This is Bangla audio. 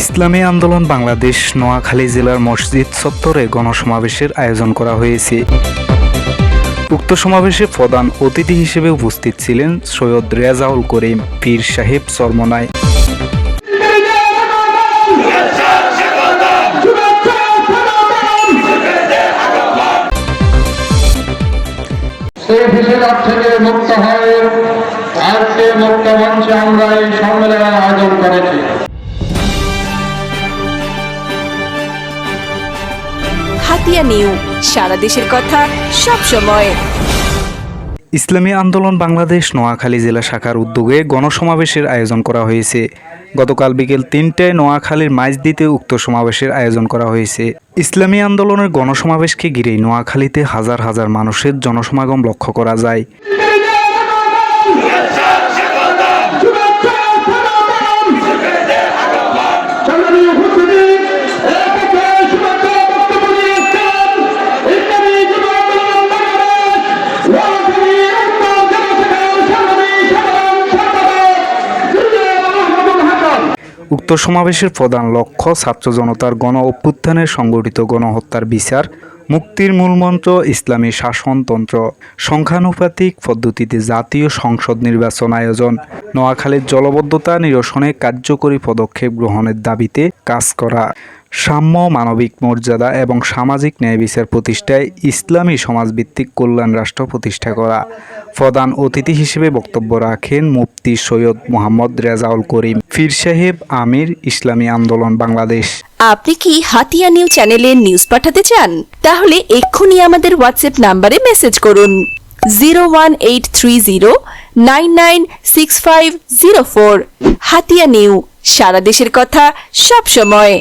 ইসলামী আন্দোলন বাংলাদেশ নোয়াখালী জেলার মসজিদ চত্বরে গণসমাবেশের আয়োজন করা হয়েছে। উক্ত সমাবেশে প্রধান অতিথি হিসেবে উপস্থিত ছিলেন সৈয়দ রেজাউল করিম, পীর সাহেব চরমনায় আমরা এই সম্মেলনের আয়োজন করেছি। হাতিয়া নিউ। সারা দেশের কথা সব সময়। ইসলামী আন্দোলন বাংলাদেশ নোয়াখালী জেলা শাখার উদ্যোগে গণসমাবেশের আয়োজন করা হয়েছে। গতকাল বিকেল তিনটায় নোয়াখালীর মাইজদিতে উক্ত সমাবেশের আয়োজন করা হয়েছে। ইসলামী আন্দোলনের গণসমাবেশকে ঘিরেই নোয়াখালীতে হাজার হাজার মানুষের জনসমাগম লক্ষ্য করা যায়। উক্ত সমাবেশের প্রধান লক্ষ্য ছাত্র জনতার গণ অভ্যুত্থানের সংগঠিত গণহত্যার বিচার, মুক্তির মূলমন্ত্র, ইসলামী শাসনতন্ত্র, সংখ্যানুপাতিক পদ্ধতিতে জাতীয় সংসদ নির্বাচন আয়োজন, নোয়াখালীর জলবদ্ধতা নিরসনে কার্যকরী পদক্ষেপ গ্রহণের দাবিতে কাজ করা। সাম্য মানবিক মর্যাদা এবং সামাজিক ন্যায় বিচার প্রতিষ্ঠায় ইসলামী সমাজভিত্তিক কল্যাণ রাষ্ট্র প্রতিষ্ঠা করা। প্রধান অতিথি হিসেবে বক্তব্য রাখেন মুফতি সৈয়দ মোহাম্মদ রেজাউল করিম ফির সাহেব আমির, ইসলামী আন্দোলন বাংলাদেশ। আপনি কি হাতিয়া নিউ চ্যানেলে নিউজ পাঠাতে চান? তাহলে এক্ষুনি আমাদের হোয়াটসঅ্যাপ নাম্বারে মেসেজ করুন। Zero one eight three zero nine nine six five zero four. Hatiya new, সারা দেশের কথা সব সময়।